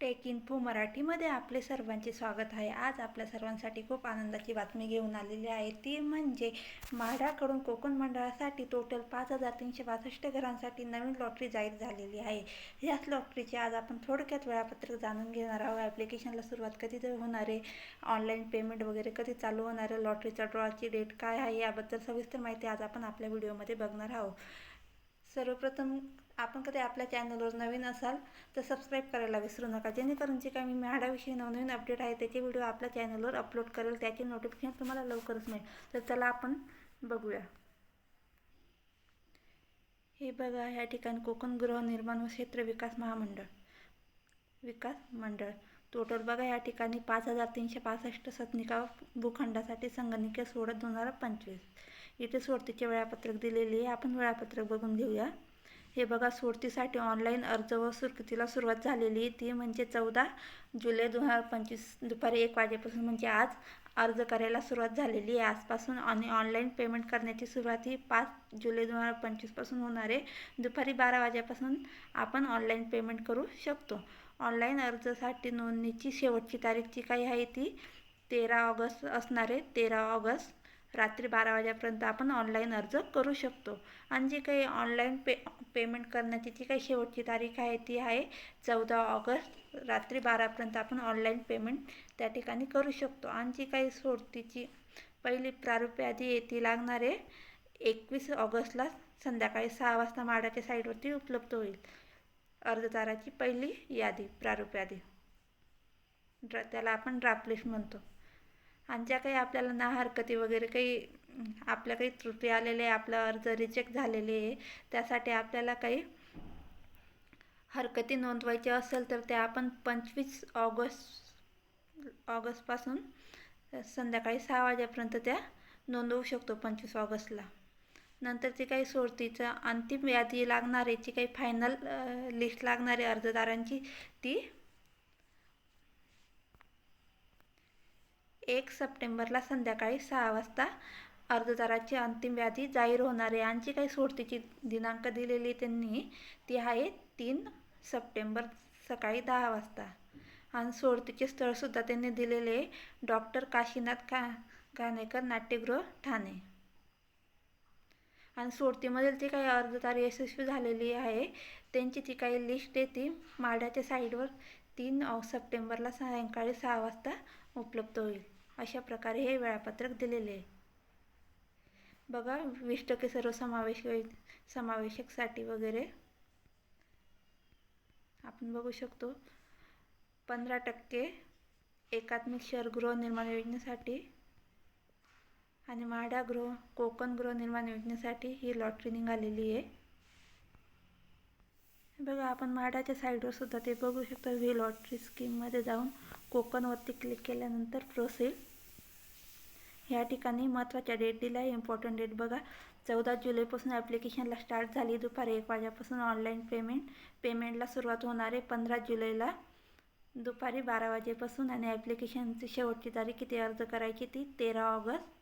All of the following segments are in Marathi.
टेक इन्फो मराठीमध्ये आपले सर्वांचे स्वागत आहे. आज आपल्या सर्वांसाठी खूप आनंदाची बातमी घेऊन आलेली आहे. ती म्हणजे म्हाडाकडून कोकण मंडळासाठी टोटल पाच हजार तीनशे बासष्ट घरांसाठी नवीन लॉटरी जाहीर झालेली आहे. याच लॉटरीचे आज आपण थोडक्यात वेळापत्रक जाणून घेणार आहोत. ॲप्लिकेशनला सुरुवात कधी होणार आहे. ऑनलाईन पेमेंट वगैरे कधी चालू होणार आहे? लॉटरीचा ड्रॉची डेट काय आहे? याबद्दल सविस्तर माहिती आज आपण आपल्या व्हिडिओमध्ये बघणार आहोत. सर्वप्रथम आपण कधी आपल्या चॅनलवर नवीन असाल तर सबस्क्राईब करायला विसरू नका. जेणेकरून जे काही मी म्हाडाविषयी नवनवीन अपडेट आहे त्याचे व्हिडिओ आपल्या चॅनलवर अपलोड करेल त्याचे नोटिफिकेशन तुम्हाला लवकरच मिळेल. तर चला आपण बघूया. हे बघा या ठिकाणी कोकण गृहनिर्माण व क्षेत्र विकास महामंडळ. विकास मंडळ. टोटल बघा या ठिकाणी पाच हजार तीनशे पासष्ट सतनिका भूखंडासाठी संगणकीय सोडत दोन हजार पंचवीस. इथे सोडतीचे वेळापत्रक दिलेले आहे. आपण वेळापत्रक बघून घेऊया. हे बघा सोडतीसाठी ऑनलाईन अर्ज व सुरकृतीला सुरुवात झालेली ती म्हणजे चौदा जुलै दोन हजार पंचवीस दुपारी एक वाजेपासून म्हणजे आज अर्ज करायला सुरुवात झालेली आहे. आजपासून आणि ऑनलाईन पेमेंट करण्याची सुरुवात ही पाच जुलै दोन हजार पंचवीसपासून होणार आहे. दुपारी बारा वाजेपासून आपण ऑनलाईन पेमेंट करू शकतो. ऑनलाईन अर्जासाठी नोंदणीची शेवटची तारीख जी काही आहे ती तेरा ऑगस्ट असणार आहे. तेरा ऑगस्ट रात्री बारा वाजेपर्यंत आपण ऑनलाईन अर्ज करू शकतो. आणि जी काही ऑनलाईन पे पेमेंट करण्याची जी काही शेवटची तारीख आहे ती आहे चौदा ऑगस्ट रात्री बारापर्यंत आपण ऑनलाईन पेमेंट त्या ठिकाणी करू शकतो. आणि जी काही सोडतीची पहिली प्रारूप यादी आहे ती लागणार आहे एकवीस ऑगस्टला संध्याकाळी सहा वाजता माडाच्या साईडवरती उपलब्ध होईल. अर्जदाराची पहिली यादी प्रारूप यादी ड्रा त्याला आपण ड्राफ्ट लिस्ट म्हणतो. आणि ज्या काही आपल्याला ना हरकती वगैरे काही आपल्या काही त्रुटी आलेले आहे आपला अर्ज रिजेक्ट झालेले आहे त्यासाठी आपल्याला काही हरकती नोंदवायच्या असेल तर त्या आपण पंचवीस ऑगस्ट ऑगस्टपासून संध्याकाळी सहा वाजेपर्यंत त्या नोंदवू शकतो पंचवीस ऑगस्टला. नंतर जी काही सोडतीचं अंतिम यादी लागणारी जी काही फायनल लिस्ट लागणारी अर्जदारांची ती एक सप्टेंबरला संध्याकाळी सहा वाजता अर्जदाराची अंतिम यादी जाहीर होणार आहे. आणि जी काही सोडतीची दिनांक दिलेली त्यांनी ती आहे तीन सप्टेंबर सकाळी दहा वाजता. आणि सोडतीचे स्थळसुद्धा त्यांनी दिलेले डॉक्टर काशीनाथ का घाणेकर नाट्यगृह ठाणे. आणि सोडतीमधील जी काही अर्जदार यशस्वी झालेली आहे त्यांची जी काही लिस्ट आहे ती माड्याच्या साईडवर तीन सप्टेंबरला सायंकाळी सहा वाजता उपलब्ध होईल. अशा प्रकारे हे वेळापत्रक दिलेले आहे. बघा वीस टक्के सर्व समावेश समावेशकसाठी वगैरे आपण बघू शकतो. पंधरा टक्के एकात्मिक शहर गृहनिर्माण योजनेसाठी आणि म्हाडा गृह कोकण गृहनिर्माण योजनेसाठी ही लॉटरी निघालेली आहे. बघा आपण म्हाडाच्या साईडवर सुद्धा ते बघू शकतो. व्ही लॉटरी स्कीममध्ये जाऊन कोकणवरती क्लिक केल्यानंतर प्रोसेस ह्या ठिकाणी महत्त्वाच्या डेट दिला आहे इम्पॉर्टंट डेट बघा. चौदा जुलैपासून ॲप्लिकेशनला स्टार्ट झाली. दुपारी एक वाजेपासून ऑनलाईन पेमेंट पेमेंटला सुरुवात होणार आहे पंधरा जुलैला. दुपारी बारा वाजेपासून आणि ॲप्लिकेशनची शेवटची तारीख किती अर्ज करायची ती तेरा ऑगस्ट.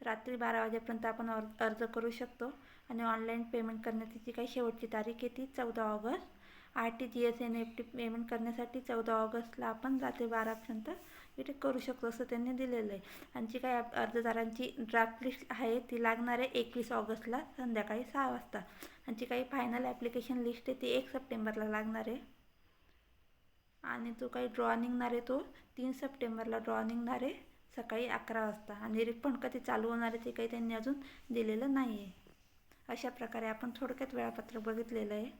रात्री बारा वाजेपर्यंत आपण अर्ज करू शकतो. आणि ऑनलाईन पेमेंट करण्याची जी काही शेवटची तारीख आहे ती चौदा August. R T G S N F T payment करण्यासाठी चौदा ऑगस्टला आपण रात्री बारापर्यंत. इथे करू शकतो असं त्यांनी दिलेलं आहे. आणि जी काही अर्जदारांची ड्राफ्ट लिस्ट आहे ती लागणार आहे एकवीस ऑगस्टला संध्याकाळी सहा वाजता. आणि जी काही फायनल ॲप्लिकेशन लिस्ट आहे ती एक सप्टेंबरला लागणार आहे. आणि जो काही ड्रॉ निघणार आहे तो तीन सप्टेंबरला ड्रॉ निघणार आहे सकाळी अकरा वाजता. आणि रिफंड कधी चालू होणार आहे ते काही त्यांनी अजून दिलेलं नाही आहे अशा प्रकारे आपण थोडक्यात वेळापत्रक बघितलेलं आहे.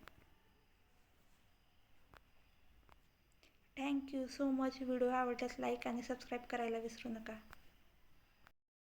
Thank you so much video आवडल्यास लाईक आणि सबस्क्राईब करायला विसरू नका.